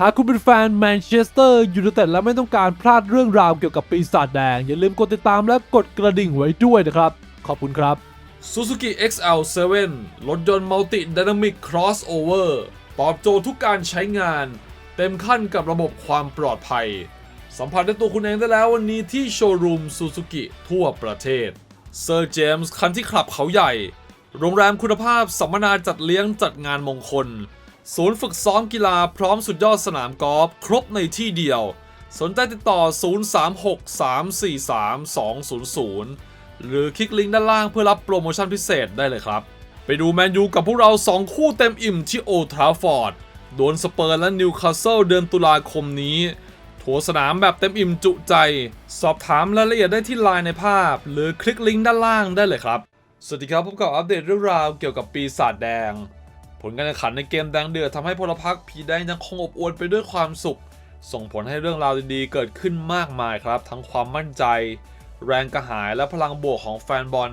หากคุณเป็นแฟนแมนเชสเตอร์ยูไนเต็ดและไม่ต้องการพลาดเรื่องราวเกี่ยวกับปีศาจแดง อย่าลืมกดติดตามและกดกระดิ่งไว้ด้วยนะครับ ขอบคุณครับ Suzuki XL7 รถยนต์ Multi Dynamic Crossover ตอบโจทย์ทุกการใช้งาน เต็มขั้นกับระบบความปลอดภัย สัมผัสได้ตัวคุณเองได้แล้ววันนี้ที่โชว์รูม Suzuki ทั่วประเทศ Sir James คันที่ขับเขาใหญ่ โรงแรมคุณภาพสัมมนาจัดเลี้ยงจัดงานมงคล ศูนย์ฝึกซ้อมกีฬาพร้อมสุดยอดสนามกอล์ฟครบในที่เดียว สนใจติดต่อ 036-343-200 หรือคลิกลิงก์ด้านล่างเพื่อรับโปรโมชั่นพิเศษได้เลยครับ ไปดูแมนยูกับพวกเรา 2 คู่เต็มอิ่มที่โอทราฟอร์ด โดนสเปอร์และนิวคาสเซิลเดือนตุลาคมนี้ทัวสนามแบบเต็มอิ่มจุใจ สอบถามรายละเอียดได้ที่ไลน์ในภาพ หรือคลิกลิงก์ด้านล่างได้เลยครับ สวัสดีครับพบกับอัปเดตเรื่องราวเกี่ยวกับปีศาจแดง ผลการแข่งขันในเกมแดงเดือดทำให้พลพรรคผีแดงยังคงอบอวลไปด้วยความสุข ส่งผลให้เรื่องราวดีๆ เกิดขึ้นมากมายครับ ทั้งความมั่นใจ แรงกระหายและพลังบวกของแฟนบอล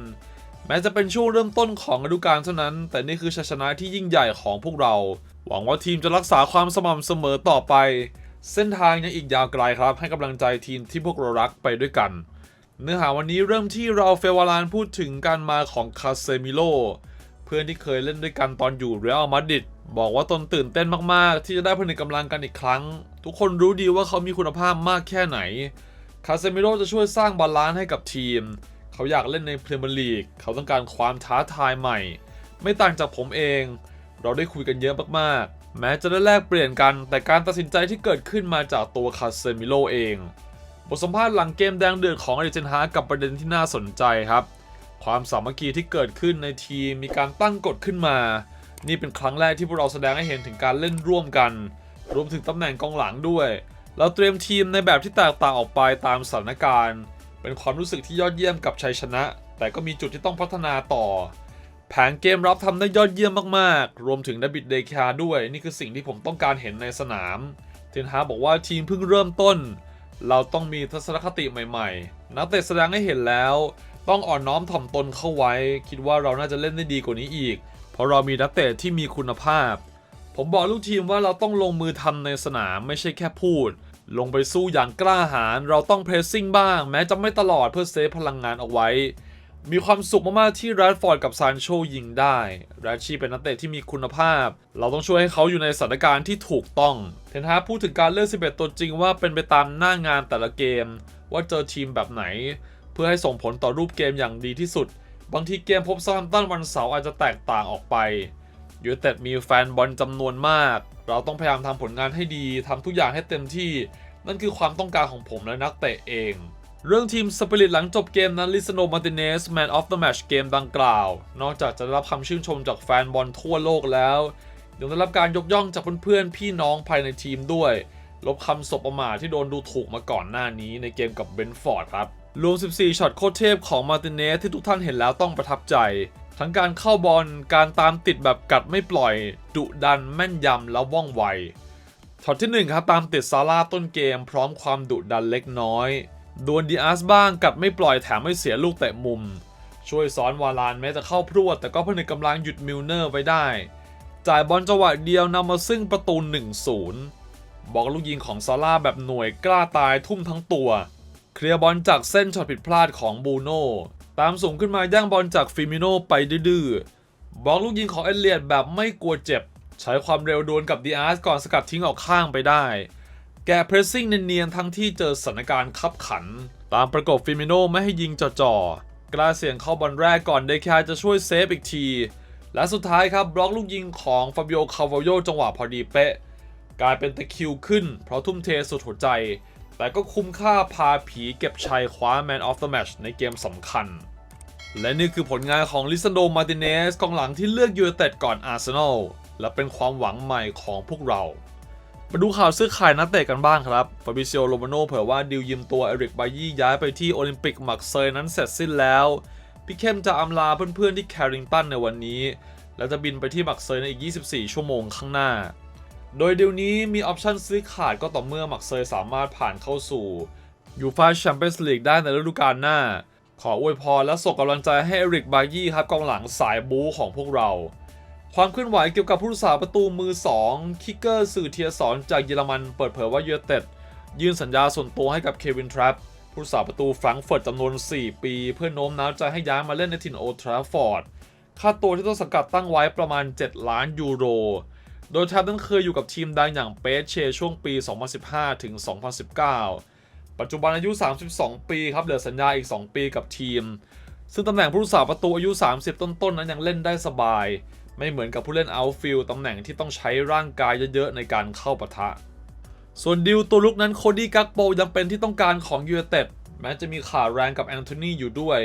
แม้จะเป็นช่วงเริ่มต้นของฤดูกาลเท่านั้น แต่นี่คือชัยชนะที่ยิ่งใหญ่ของพวกเรา หวังว่าทีมจะรักษาความสม่ำเสมอต่อไป เส้นทางยังอีกยาวไกลครับ ให้กำลังใจทีมที่พวกเรารักไปด้วยกัน เนื้อหาวันนี้เริ่มที่เราเฟวารานพูดถึงการมาของคาเซมิโล พื่อนที่เคยเล่นด้วยกันตอนอยู่เรอัลมาดริดบอกว่าตนตื่นเต้นมากๆ ที่จะได้ผนึกกำลังกันอีกครั้ง ทุกคนรู้ดีว่าเขามีคุณภาพมากแค่ไหน คาเซมิโรจะช่วยสร้างบาลานซ์ให้กับทีม เขาอยากเล่นในพรีเมียร์ลีก เขาต้องการความท้าทายใหม่ ไม่ต่างจากผมเอง เราได้คุยกันเยอะมากๆ แม้จะได้แลกเปลี่ยนกัน แต่การตัดสินใจที่เกิดขึ้นมาจากตัวคาเซมิโลเอง บทสัมภาษณ์หลังเกมแดงเดือดของอเดเจนฮากับประเด็นที่น่าสนใจครับ ความสามัคคีที่เกิดขึ้นในทีมมีการตั้งกฎขึ้นมา นี่เป็นครั้งแรกที่พวกเราแสดงให้เห็นถึงการเล่นร่วมกัน รวมถึงตำแหน่งกองหลังด้วย เราเตรียมทีมในแบบที่แตกต่างออกไปตามสถานการณ์ เป็นความรู้สึกที่ยอดเยี่ยมกับชัยชนะ แต่ก็มีจุดที่ต้องพัฒนาต่อ แผนเกมรับทำได้ยอดเยี่ยมมากๆ รวมถึงดบิดเดคาด้วย นี่คือสิ่งที่ผมต้องการเห็นในสนาม เทนฮาบอกว่าทีมเพิ่งเริ่มต้น เราต้องมีทัศนคติใหม่ ๆ นักเตะแสดงให้เห็นแล้ว ต้องอ่อนน้อมถ่อมตนเข้าไว้ คิดว่าเราน่าจะเล่นได้ดีกว่านี้อีก เพราะเรามีนักเตะที่มีคุณภาพ ผมบอกลูกทีมว่าเราต้องลงมือทำในสนามไม่ใช่แค่พูด ลงไปสู้อย่างกล้าหาญเราต้องเพรสซิ่งบ้าง แม้จะไม่ตลอดเพื่อเซฟพลังงานเอาไว้ มีความสุขมากๆที่แรดฟอร์ดกับซานโชยิงได้แรดชีเป็นนักเตะที่มีคุณภาพ เราต้องช่วยให้เขาอยู่ในสถานการณ์ที่ถูกต้องเทนฮาพูดถึงการเลือก 11 ตัวจริงว่าเป็นไปตามหน้างานแต่ละเกม ว่าเจอทีมแบบไหน เพื่อให้ส่งผลต่อรูปเกมอย่างดีที่สุด บางทีเกมพบซาร์ตันวันเสาร์อาจจะแตกต่างออกไปยูเต็ดมีแฟนบอลจำนวนมาก เราต้องพยายามทำผลงานให้ดีทำทุกอย่างให้เต็มที่ นั่นคือความต้องการของผมและนักเตะเอง เรื่องทีมสปิริตหลังจบเกมนั้นลิซโนมาติเนสแมนออฟเดอะแมชเกมดังกล่าว นอกจากจะได้รับคำชื่นชมจากแฟนบอลทั่วโลกแล้ว ยังได้รับการยกย่องจากเพื่อนๆพี่น้องภายในทีมด้วย ลบคำสบประมาทที่โดนดูถูกมาก่อนหน้านี้ในเกมกับเบนฟอร์ดครับ รวม 14 ช็อตโคตรเทพของมาติเนสที่ทุกท่านเห็นแล้วต้องประทับใจ ทั้งการเข้าบอล การตามติดแบบกัดไม่ปล่อย ดุดันแม่นยำและว่องไว ช็อตที่ 1 ครับตามติดซาร่าต้นเกม พร้อมความดุดันเล็กน้อยดวลดีอาร์สบ้างกัดไม่ปล่อยแถมไม่เสียลูกเตะมุม ช่วยซ้อนวาลานแม้จะเข้าพรวด แต่ก็ผนึกกำลังหยุดมิลเนอร์ไว้ได้ จ่ายบอลจังหวะเดียวนำมาซึ่งประตู 1-0 บอกลูกยิงของซาร่าแบบหน่วยกล้าตายทุ่มทั้งตัว เคลียร์บอลจากเส้นช็อตผิดพลาดของบูโน่ตามสูงขึ้นมาย่างบอลจากฟิมิโน่ไปดื้อบอกลูกยิงของเอเลียดแบบไม่กลัวเจ็บ ใช้ความเร็วดวลกับดีอาร์สก่อนสกัดทิ้งออกข้างไปได้ แกเพรสซิ่งเนียนๆทั้งที่เจอสถานการณ์คับขัน ตามประกบฟิมิโน่ไม่ให้ยิงจ่อๆกล้าเสี่ยงเข้าบอลแรกก่อนเดคาจะช่วยเซฟอีกที และสุดท้ายครับบล็อกลูกยิงของฟาบิโอคาวาโยจังหวะพอดีเป๊ะ กลายเป็นตะคิวขึ้น เพราะทุ่มเทสุดหัวใจ แต่ก็คุ้มค่าพาผีเก็บชัยคว้า Man of the Match ในเกมสำคัญ และนี่คือผลงานของลิซันโดมาติเนสกองหลังที่เลือกยูไนเต็ดก่อนอาร์เซนอลและเป็นความหวังใหม่ของพวกเรามาดูข่าวซื้อขายนักเตะกันบ้างครับ ฟาบิซิโอโรมาโนเผยว่าดิวยืมตัวเอริกบายี่ย้ายไปที่โอลิมปิกมักเซยนั้นเสร็จสิ้นแล้ว พี่เข้มจะอำลาเพื่อนๆที่แคริงตันในวันนี้ และจะบินไปที่มักเซยในอีก 24 ชั่วโมงข้างหน้า โดยเดี๋ยวนี้มีออปชันซื้อขาดก็ต่อเมื่อมักเซยสามารถผ่านเข้าสู่ยูฟาแชมเปี้ยนส์ลีกได้ในฤดูกาลหน้า ขออวยพรและส่งกำลังใจให้เอริกบายี่ครับกองหลังสายบู๊ของพวกเรา ความเคลื่อนไหวเกี่ยวกับผู้รักษาประตูมือ 2 คิกเกอร์สื่อเทียสอนจากเยอรมันเปิดเผยว่าเยอเต็ดยื่นสัญญาส่วนตัวให้กับเควินทรัพผู้รักษาประตูแฟรงก์เฟิร์ตจำนวน 4 ปี เพื่อโน้มน้าวใจให้ย้ายมาเล่นในถิ่นโอทราฟฟอร์ดค่าตัวที่ต้นสังกัดตั้งไว้ประมาณ 7 ล้านยูโร โดยแทบนั้นเคยอยู่กับทีมดังอย่างเปเชช่วงปี 2015 ถึง 2019 ปัจจุบันอายุ 32 ปีครับ เหลือสัญญาอีก 2 ปีกับทีม ซึ่งตำแหน่งผู้รักษาประตูอายุ 30 ต้นๆ นั้นยังเล่นได้สบาย ไม่เหมือนกับผู้เล่นเอาท์ฟิลด์ตำแหน่งที่ต้องใช้ร่างกายเยอะๆ ในการเข้าปะทะ ส่วนดิวตัวลุกนั้นโคดี้กักโปยังเป็นที่ต้องการของยู i นเต็ดแม้จะมีข่าวแรงกับแอนโทนีอยู่ด้วย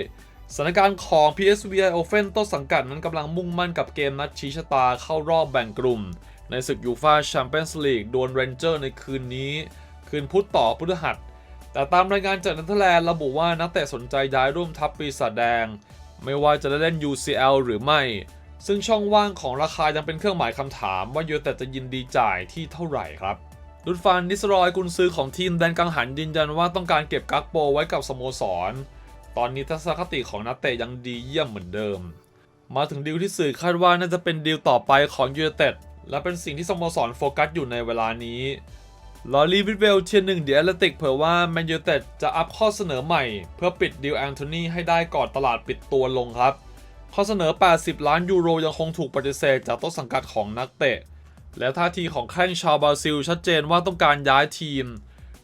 สถานการณ์ของ PSV Eindhoven ต้นสังกัดนั้นกำลังมุ่งมั่นกับเกมนัดชี้ชะตาเข้ารอบแบ่งกลุ่ม ในศึกยูฟาแชมเปี้ยนส์ลีกดวลเรนเจอร์ในคืนนี้ คืนพุธต่อพฤหัส แต่ตามรายงานจากเนเธอร์แลนด์ระบุว่านักเตะสนใจย้ายร่วมทัพปีศาจแดง ไม่ว่าจะได้เล่น UCL หรือไม่ ซึ่งช่องว่างของราคายังเป็นเครื่องหมายคำถามว่ายูแต่จะยินดีจ่ายที่เท่าไหร่ครับลุดฟานนิสรอยกุนซือของทีมแดนกังหันยืนยันว่าต้องการเก็บกักโปไว้กับสโมสร ตอนนี้ทัศนคติของนักเตะยังดีเยี่ยมเหมือนเดิม มาถึงดีลที่สื่อคาดว่าน่าจะเป็นดีลต่อไปของยู i นเต็ด และเป็นสิ่งที่สโมสรโฟกัสอยู่ในเวลานี้ลอรีวิดเวลเทียนหนึ่งเดียร์แลติกเผยว่าแมนยูเต็ดจะอัพข้อเสนอใหม่ เพื่อปิดดีลแอนโทนีให้ได้ก่อนตลาดปิดตัวลงครับ ข้อเสนอ 80 ล้านยูโรยังคงถูกปฏิเสธจากต้นสังกัดของนักเตะ และท่าทีของแข้งชาวบราซิลชัดเจนว่าต้องการย้ายทีม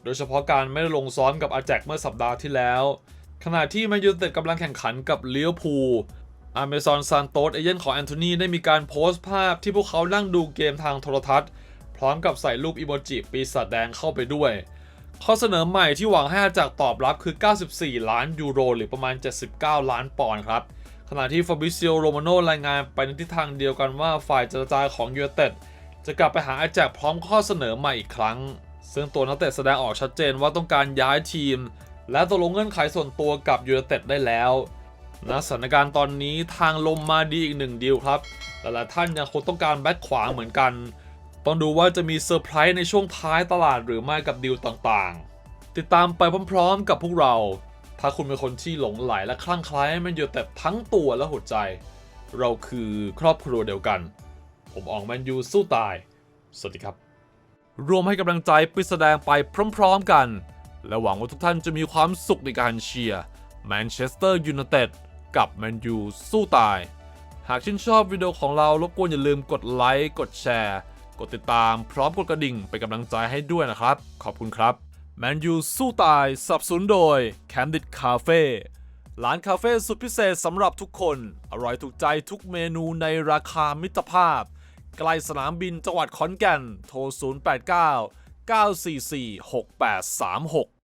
โดยเฉพาะการไม่ได้ลงซ้อมกับอาแจกเมื่อสัปดาห์ที่แล้ว ขณะที่แมนยูเต็ดกำลังแข่งขันกับเลี้ยวพู อเมซอนซานโตสเอเย่นของแอนโทนีได้มีการโพสต์ภาพที่พวกเขานั่งดูเกมทางโทรทัศน์ พร้อมกับใส่รูปอีโมจิปีศาจแดงเข้าไปด้วย ข้อเสนอใหม่ที่หวังให้อาจากตอบรับคือ 94 ล้านยูโร หรือประมาณ 79 ล้านปอนด์ครับ ขณะที่ฟาบิซิโอโรมาโนรายงานไปในทิศทางเดียวกันว่าฝ่ายเจรจาของยู i นเต็ดจะกลับไปหาอาแจกพร้อมข้อเสนอใหม่อีกครั้ง ซึ่งตัวนักเตะแสดงออกชัดเจนว่าต้องการย้ายทีม และตกลงเงื่อนไขส่วนตัวกับยู i นเต็ดได้แล้ว ณสถานการณ์ตอนนี้ทางลมมาดีอีกหนึ่งดีลครับ หลายๆท่านยังคงต้องการแบ็คขวาเหมือนกัน ต้องดูว่าจะมีเซอร์ไพรส์ในช่วงท้ายตลาดหรือไม่กับดีลต่างๆ ติดตามไปพร้อมๆ กับพวกเรา ถ้าคุณเป็นคนที่หลงไหลและคลั่งไคล้มันอยู่แต่ทั้งตัวและหัวใจ เราคือครอบครัวเดียวกัน ผมอองแมนยูสู้ตาย สวัสดีครับ รวมให้กำลังใจไปแสดงไปพร้อมๆกัน และหวังว่าทุกท่านจะมีความสุขในการเชียร์แมนเชสเตอร์ยูไนเต็ด กับแมนยูสู้ตาย หากชื่นชอบวิดีโอของเรารบกวนอย่าลืมกดไลค์ กดแชร์ กดติดตามพร้อมกดกระดิ่งเป็นกำลังใจให้ด้วยนะครับ ขอบคุณครับแมนยูสู้ตายสับสนุนโดย Candid Cafe ร้านคาเฟ่สุดพิเศษสำหรับทุกคน อร่อยถูกใจทุกเมนูในราคามิตรภาพใกล้สนามบินจังหวัดขอนแก่น โทร 089 944 6836